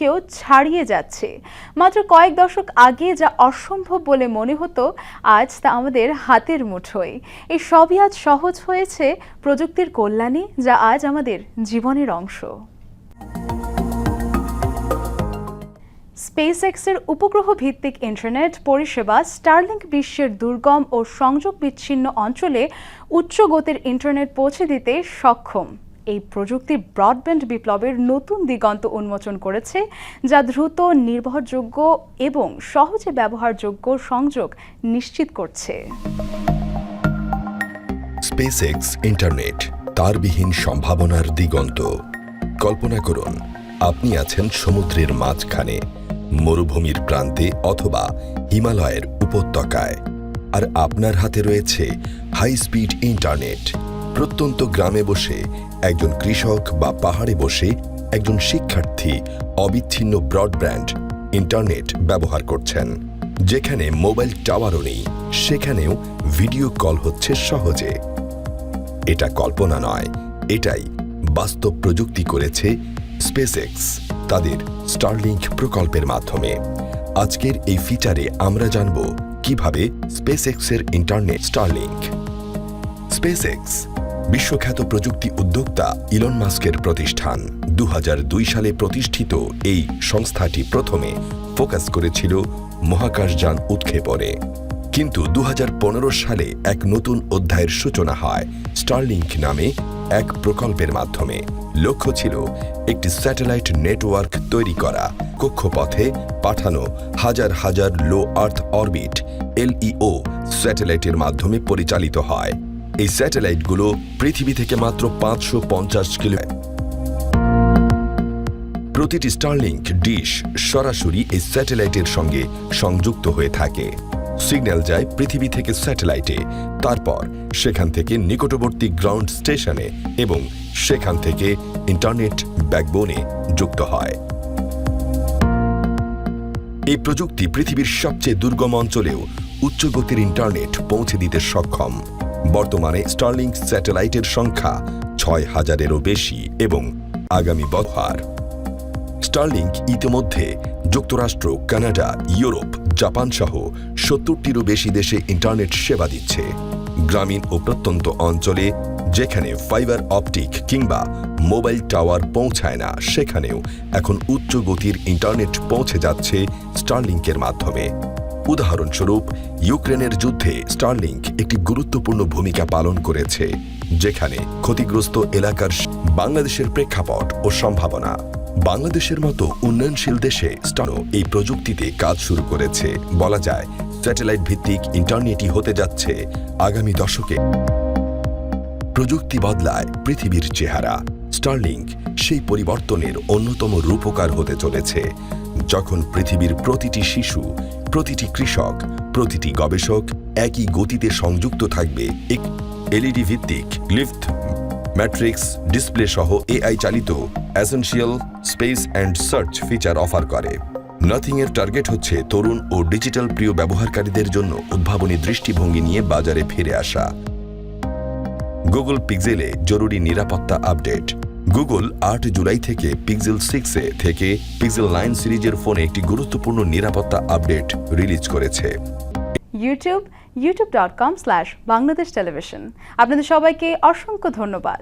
কেউ ছাড়িয়ে যাচ্ছে। মাত্র কয়েক দশক আগে যা অসম্ভব বলে মনে হতো, আজ তা আমাদের হাতের মুঠোয়। এই সবই আজ সহজ হয়েছে প্রযুক্তির কল্যাণে, যা আজ আমাদের জীবনের অংশ। স্পেস এক্সের উপগ্রহ ভিত্তিক ইন্টারনেট পরিষেবা স্টারলিংক বিশ্বের দুর্গম ও সংযোগ বিচ্ছিন্ন অঞ্চলে উচ্চ গতির ইন্টারনেট পৌঁছে দিতে সক্ষম। এই প্রযুক্তি ব্রডব্যান্ড বিপ্লবের নতুন দিগন্ত উন্মোচন করেছে, যা দ্রুত, নির্ভরযোগ্য এবং সহজে ব্যবহারযোগ্য সংযোগ নিশ্চিত করছে। স্পেসএক্স ইন্টারনেট তারবিহীন সম্ভাবনার দিগন্ত। কল্পনা করুন, আপনি আছেন সমুদ্রের মাঝখানে, মরুভূমির প্রান্তে অথবা হিমালয়ের উপত্যকায়। আর আপনার হাতে রয়েছে হাই স্পিড ইন্টারনেট প্রত্যন্ত গ্রামে বসে একজন কৃষক বা পাহাড়ে বসে একজন শিক্ষার্থী অবিচ্ছিন্ন ব্রডব্যান্ড ইন্টারনেট ব্যবহার করছেন। যেখানে মোবাইল টাওয়ারও নেই, সেখানেও ভিডিও কল হচ্ছে সহজে। এটা কল্পনা নয়, এটাই বাস্তব প্রযুক্তি করেছে স্পেসএক্স, তাদের স্টারলিংক প্রকল্পের মাধ্যমে। আজকের এই ফিচারে আমরা জানব কীভাবে স্পেসএক্সের ইন্টারনেট স্টারলিংক স্পেসএক্স বিশ্বখ্যাত প্রযুক্তি উদ্যোক্তা ইলন মাস্কের প্রতিষ্ঠান। দু হাজার দুই সালে প্রতিষ্ঠিত এই সংস্থাটি প্রথমে ফোকাস করেছিল মহাকাশযান উৎক্ষেপণে। কিন্তু দু হাজার পনেরো সালে এক নতুন অধ্যায়ের সূচনা হয় স্টারলিংক নামে এক প্রকল্পের মাধ্যমে। লক্ষ্য ছিল একটি স্যাটেলাইট নেটওয়ার্ক তৈরি করা, কক্ষপথে পাঠানো হাজার হাজার লো আর্থ অরবিট এলইও স্যাটেলাইটের মাধ্যমে পরিচালিত হয়। এই স্যাটেলাইটগুলো পৃথিবী থেকে মাত্র পাঁচশো পঞ্চাশ কিলো প্রতিটি স্টারলিংক ডিশ সরাসরি এই স্যাটেলাইটের সঙ্গে সংযুক্ত হয়ে থাকে। সিগন্যাল যায় পৃথিবী থেকে স্যাটেলাইটে, তারপর সেখান থেকে নিকটবর্তী গ্রাউন্ড স্টেশনে এবং সেখান থেকে ইন্টারনেট ব্যাকবোনে যুক্ত হয়। এই প্রযুক্তি পৃথিবীর সবচেয়ে দুর্গম অঞ্চলেও উচ্চ গতির ইন্টারনেট পৌঁছে দিতে সক্ষম। বর্তমানে স্টারলিংক স্যাটেলাইটের সংখ্যা ছয় হাজারেরও বেশি এবং আগামী বছর স্টারলিংক ইতিমধ্যে যুক্তরাষ্ট্র, কানাডা, ইউরোপ, জাপান সহ সত্তরটিরও বেশি দেশে ইন্টারনেট সেবা দিচ্ছে। গ্রামীণ ও প্রত্যন্ত অঞ্চলে যেখানে ফাইবার অপটিক কিংবা মোবাইল টাওয়ার পৌঁছায় না, সেখানেও এখন উচ্চ গতির ইন্টারনেট পৌঁছে যাচ্ছে স্টারলিংকের মাধ্যমে। উদাহরণস্বরূপ, ইউক্রেনের যুদ্ধে স্টারলিংক একটি গুরুত্বপূর্ণ ভূমিকা পালন করেছে, যেখানে ক্ষতিগ্রস্ত এলাকার বাংলাদেশের প্রেক্ষাপট ও সম্ভাবনা। বাংলাদেশের মতো উন্নয়নশীল দেশে স্টারো এই প্রযুক্তিতে কাজ শুরু করেছে। বলা যায় স্যাটেলাইট ভিত্তিক ইন্টারনেটই হতে যাচ্ছে আগামী দশকে। প্রযুক্তি বদলায় পৃথিবীর চেহারা। স্টারলিংক সেই পরিবর্তনের অন্যতম রূপকার হতে চলেছে। যখন পৃথিবীর প্রতিটি শিশু, প্রতিটি কৃষক, প্রতিটি গবেষক একই গতিতে সংযুক্ত থাকবে, এক এলইডি ভিত্তিক লিফট, ম্যাট্রিক্স, ডিসপ্লে সহ এআই চালিত essential space and search feature offer করে। নাথিং এর টার্গেট হচ্ছে তরুণ ও ডিজিটাল প্রিয় ব্যবহারকারীদের জন্য উদ্ভাবনী দৃষ্টিভঙ্গি নিয়ে বাজারে ফিরে আসা। গুগল পিক্সেলে জরুরি নিরাপত্তা আপডেট। গুগল আট জুলাই থেকে পিক্সেল সিক্সে থেকে পিক্সেল নাইন সিরিজের ফোনে একটি গুরুত্বপূর্ণ নিরাপত্তা আপডেট রিলিজ করেছে। YouTube YouTube dot com slash Bangladesh television আপনাদের সবাইকে অসংখ্য ধন্যবাদ।